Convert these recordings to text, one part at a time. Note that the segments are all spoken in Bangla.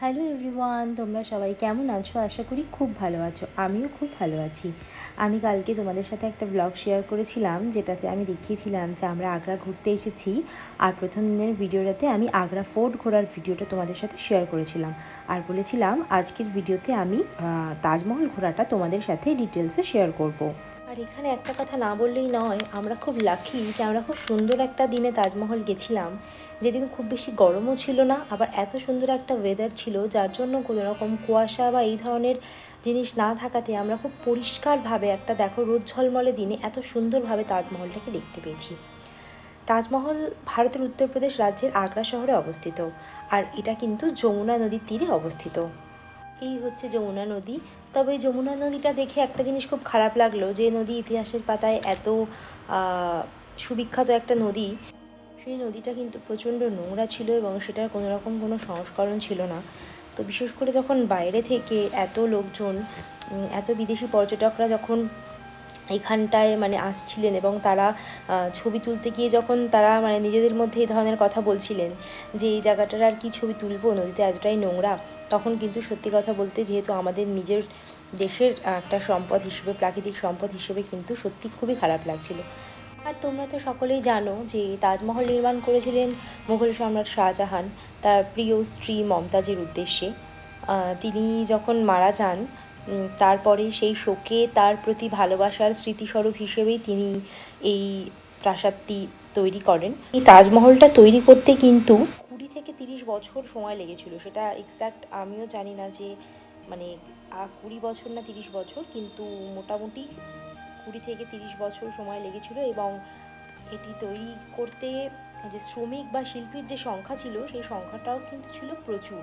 হ্যালো এভরিওয়ান, তোমরা সবাই কেমন আছো? আশা করি খুব ভালো আছো। আমিও খুব ভালো আছি। আমি কালকে তোমাদের সাথে একটা ব্লগ শেয়ার করেছিলাম, যেটাতে আমি দেখিয়েছিলাম যে আমরা আগ্রা ঘুরতে এসেছি। আর প্রথম দিনের ভিডিওটাতে আমি আগ্রা ফোর্ট ঘোরার ভিডিওটা তোমাদের সাথে শেয়ার করেছিলাম। আর বলেছিলাম, আজকের ভিডিওতে আমি তাজমহল ঘোরাটা তোমাদের সাথে ডিটেলসে শেয়ার করব। আর এখানে একটা কথা না বললেই নয়, আমরা খুব লাকি যে আমরা খুব সুন্দর একটা দিনে তাজমহল গেছিলাম। যেদিন খুব বেশি গরমও ছিল না, আবার এত সুন্দর একটা ওয়েদার ছিল, যার জন্য কোনো রকম কুয়াশা বা এই ধরনের জিনিস না থাকাতে আমরা খুব পরিষ্কারভাবে একটা দেখো রোদ ঝলমলে দিনে এত সুন্দরভাবে তাজমহলটাকে দেখতে পেয়েছি। তাজমহল ভারতের উত্তরপ্রদেশ রাজ্যের আগ্রা শহরে অবস্থিত, আর এটা কিন্তু যমুনা নদীর তীরে অবস্থিত। এই হচ্ছে যমুনা নদী। তবে যমুনা নদীটা দেখে একটা জিনিস খুব খারাপ লাগল যে নদী ইতিহাসের পাতায় এত সুবিখ্যাত একটা নদী। সেই নদীটা কিন্তু প্রচণ্ড নোংরা ছিল এবং সেটার কোনো রকম কোনো সংস্করণ ছিল না। তো বিশেষ করে যখন বাইরে থেকে এত লোকজন এত বিদেশি পর্যটকরা যখন এখানটায় মানে আসছিলেন এবং তারা ছবি তুলতে গিয়ে যখন তারা মানে নিজেদের মধ্যে এই ধরনের কথা বলছিলেন যে এই জায়গাটার আর কি ছবি তুলবো? নদীতে এতটাই নোংরা। তখন কিন্তু সত্যি কথা বলতে যেহেতু আমাদের নিজের দেশের একটা সম্পদ হিসেবে, প্রাকৃতিক সম্পদ হিসেবে কিন্তু সত্যি খুবই খারাপ লাগছিল। আর তোমরা তো সকলেই জানো যে তাজমহল নির্মাণ করেছিলেন মুঘল সম্রাট শাহজাহান, তার প্রিয় স্ত্রী মমতাজের উদ্দেশ্যে। তিনি যখন মারা যান তারপরে সেই শোকে তার প্রতি ভালোবাসার স্মৃতিস্বরূপ হিসেবেই তিনি এই প্রাসাদটি তৈরি করেন। এই তাজমহলটা তৈরি করতে কিন্তু বছর সময় লেগেছিল। সেটা এক্স্যাক্ট আমিও জানি না যে মানে কুড়ি বছর না তিরিশ বছর, কিন্তু মোটামুটি কুড়ি থেকে তিরিশ বছর সময় লেগেছিল এবং এটি তৈরি করতে যে শ্রমিক বা শিল্পীর যে সংখ্যা ছিল, সেই সংখ্যাটাও কিন্তু ছিল প্রচুর।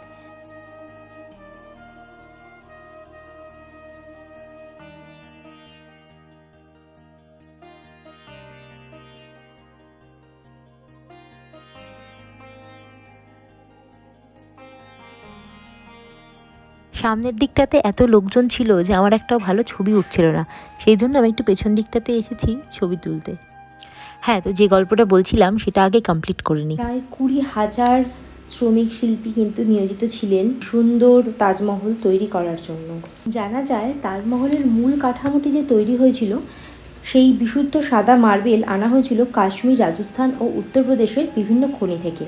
সামনের দিকটাতে এত লোকজন ছিল যে আমার একটাও ভালো ছবি উঠছিল না। সেই জন্য আমি একটু পেছন দিকটাতে এসেছি ছবি তুলতে। হ্যাঁ তো যে গল্পটা বলছিলাম সেটা আগে কমপ্লিট করে নিই। প্রায় কুড়ি হাজার শ্রমিক শিল্পী কিন্তু নিয়োজিত ছিলেন সুন্দর তাজমহল তৈরি করার জন্য। জানা যায় তাজমহলের মূল কাঠামোটি যে তৈরি হয়েছিল, সেই বিশুদ্ধ সাদা মার্বেল আনা হয়েছিল কাশ্মীর, রাজস্থান ও উত্তরপ্রদেশের বিভিন্ন খনি থেকে।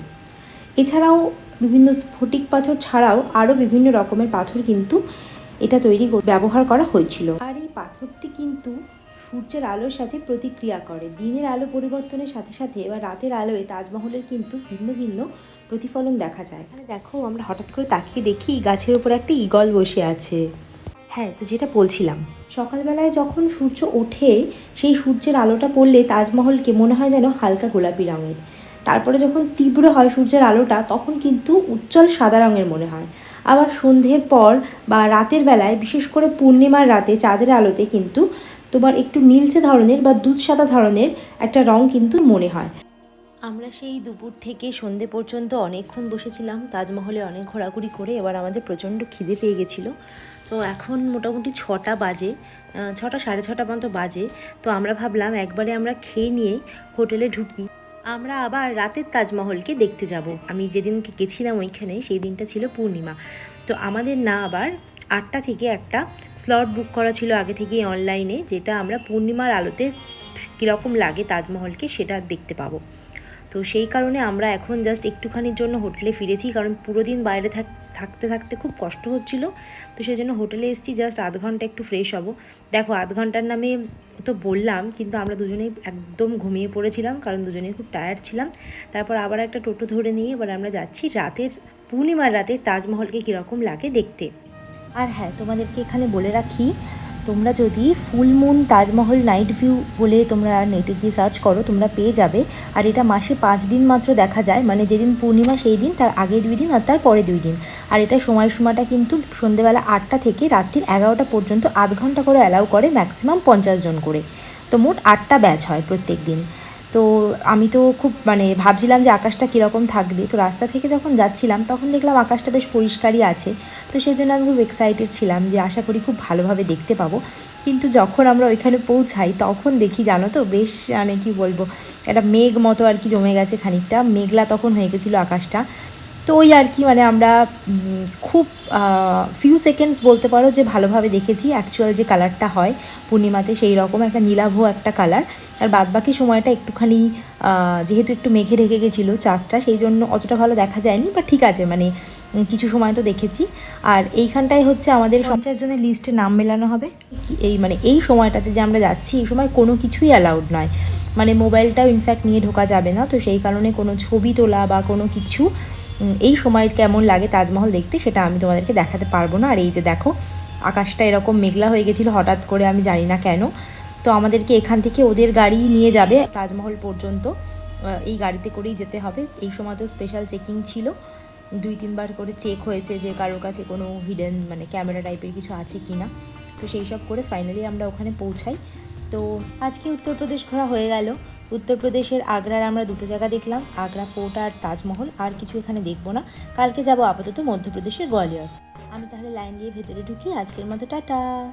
এছাড়াও বিভিন্ন স্ফটিক পাথর ছাড়াও আরও বিভিন্ন রকমের পাথর কিন্তু এটা তৈরি ব্যবহার করা হয়েছিল। আর এই পাথরটি কিন্তু সূর্যের আলোর সাথে প্রতিক্রিয়া করে। দিনের আলো পরিবর্তনের সাথে সাথে বা রাতের আলোয় তাজমহলের কিন্তু ভিন্ন ভিন্ন প্রতিফলন দেখা যায়। এখানে দেখো, আমরা হঠাৎ করে তাকিয়ে দেখি গাছের উপর একটা ঈগল বসে আছে। হ্যাঁ তো যেটা বলছিলাম, সকালবেলায় যখন সূর্য ওঠে, সেই সূর্যের আলোটা পড়লে তাজমহলকে মনে হয় যেন হালকা গোলাপি রঙের। তারপরে যখন তীব্র হয় সূর্যের আলোটা, তখন কিন্তু উজ্জ্বল সাদা রঙের মনে হয়। আবার সন্ধ্যের পর বা রাতের বেলায়, বিশেষ করে পূর্ণিমার রাতে চাঁদের আলোতে কিন্তু তোমার একটু নীলচে ধরনের বা দুধ সাদা ধরনের একটা রং কিন্তু মনে হয়। আমরা সেই দুপুর থেকে সন্ধে পর্যন্ত অনেকক্ষণ বসেছিলাম, তাজমহলে অনেক ঘোরাঘুরি করে এবার আমাদের প্রচণ্ড খিদে পেয়ে গেছিল। তো এখন মোটামুটি ছটা বাজে ছটা সাড়ে ছটা পর্যন্ত বাজে। তো আমরা ভাবলাম একবারে আমরা খেয়ে নিয়ে হোটেলে ঢুকি। আমরা আবার রাতের তাজমহলকে দেখতে যাব। আমি যেদিনকে গেছিলাম ওইখানে, সেই দিনটা ছিল পূর্ণিমা। তো আমাদের না আবার আটটা থেকে একটা স্লট বুক করা ছিল আগে থেকেই অনলাইনে যেটা আমরা পূর্ণিমার আলোতে কীরকম লাগে তাজমহলকে সেটা দেখতে পাবো। তো সেই কারণে আমরা এখন জাস্ট একটুখানির জন্য হোটেলে ফিরেছি, কারণ পুরো দিন বাইরে থাক থাকতে থাকতে খুব কষ্ট হচ্ছিল। তো সেই জন্য হোটেলে এসেছি জাস্ট আধ ঘণ্টা একটু ফ্রেশ হব। দেখো, আধ ঘণ্টার নামে তো বললাম, কিন্তু আমরা দুজনেই একদম ঘুমিয়ে পড়েছিলাম, কারণ দুজনেই খুব টায়ার্ড ছিলাম। তারপর আবার একটা টোটো ধরে নিয়ে এবার আমরা যাচ্ছি রাতের, পূর্ণিমার রাতের তাজমহলকে কীরকম লাগে দেখতে। আর হ্যাঁ তোমাদেরকে এখানে বলে রাখি তোমরা যদি full moon, Taj Mahal, night view বলে তোমরা নেটে গিয়ে সার্চ করো, তোমরা পেয়ে যাবে। আর এটা মাসে পাঁচ দিন মাত্র দেখা যায় মানে যেদিন পূর্ণিমা সেই দিন, তার আগে দুই দিন আর তার পরে দুই দিন। আর এটা সময়সীমাটা কিন্তু সন্ধেবেলা আটটা থেকে রাত্রির এগারোটা পর্যন্ত আধ ঘণ্টা করে অ্যালাউ করে ম্যাক্সিমাম পঞ্চাশ জন করে। তো মোট আটটা ব্যাচ হয় প্রত্যেক দিন। তো আমি তো খুব মানে ভাবছিলাম যে আকাশটা কীরকম থাকবে। তো রাস্তা থেকে যখন যাচ্ছিলাম, তখন দেখলাম আকাশটা বেশ পরিষ্কারই আছে। তো সেই জন্য আমি খুব এক্সাইটেড ছিলাম যে আশা করি খুব ভালোভাবে দেখতে পাবো। কিন্তু যখন আমরা ওইখানে পৌঁছাই, তখন দেখি জানো তো বেশ মানে কী বলব, একটা মেঘ মতো আর কি জমে গেছে খানিকটা। মেঘলা তখন হয়ে গেছিল আকাশটা। তো ওই আর কি মানে আমরা খুব ফিউ সেকেন্ডস বলতে পারো যে ভালোভাবে দেখেছি অ্যাকচুয়াল যে কালারটা হয় পূর্ণিমাতে, সেই রকম একটা নীলাভ একটা কালার আর বাদবাকি সময়টা একটুখানি যেহেতু একটু মেঘে ঢেকে গেছিল চাঁদটা, সেই জন্য অতটা ভালো দেখা যায়নি বা ঠিক আছে মানে কিছু সময় তো দেখেছি। আর এইখানটায় হচ্ছে আমাদের পঞ্চাশ জনের লিস্টে নাম মেলানো হবে। এই মানে এই সময়টাতে যে আমরা যাচ্ছি, এই সময় কোনো কিছুই অ্যালাউড নয়। মানে মোবাইলটাও ইনফ্যাক্ট নিয়ে ঢোকা যাবে না, তো সেই কারণে কোনো ছবি তোলা বা কোনো কিছু এই সময় কেমন লাগে তাজমহল দেখতে সেটা আমি তোমাদেরকে দেখাতে পারব না। আর এই যে দেখো, আকাশটা এরকম মেঘলা হয়ে গেছিল, হঠাৎ করে আমি জানি না কেন। তো আমাদেরকে এখান থেকে ওদের গাড়ি নিয়ে যাবে তাজমহল পর্যন্ত। এই গাড়িতে করেই যেতে হবে। এই সময় তো স্পেশাল চেকিং ছিল। দুই তিনবার করে চেক হয়েছে যে কারোর কাছে কোনো হিডেন মানে ক্যামেরা টাইপের কিছু আছে কি না তো সেই সব করে ফাইনালি আমরা ওখানে পৌঁছাই। তো আজকে উত্তরপ্রদেশ ঘোরা হয়ে গেল। উত্তরপ্রদেশের আগ্রার আমরা দুটো জায়গা দেখলাম, আগ্রা ফোর্ট আর তাজমহল, আর কিছু এখানে দেখব না। কালকে যাব আপাতত মধ্যপ্রদেশের গোয়ালিয়র। আমি তাহলে লাইন দিয়ে ভেতরে ঢুকি, আজকের মতো টাটা।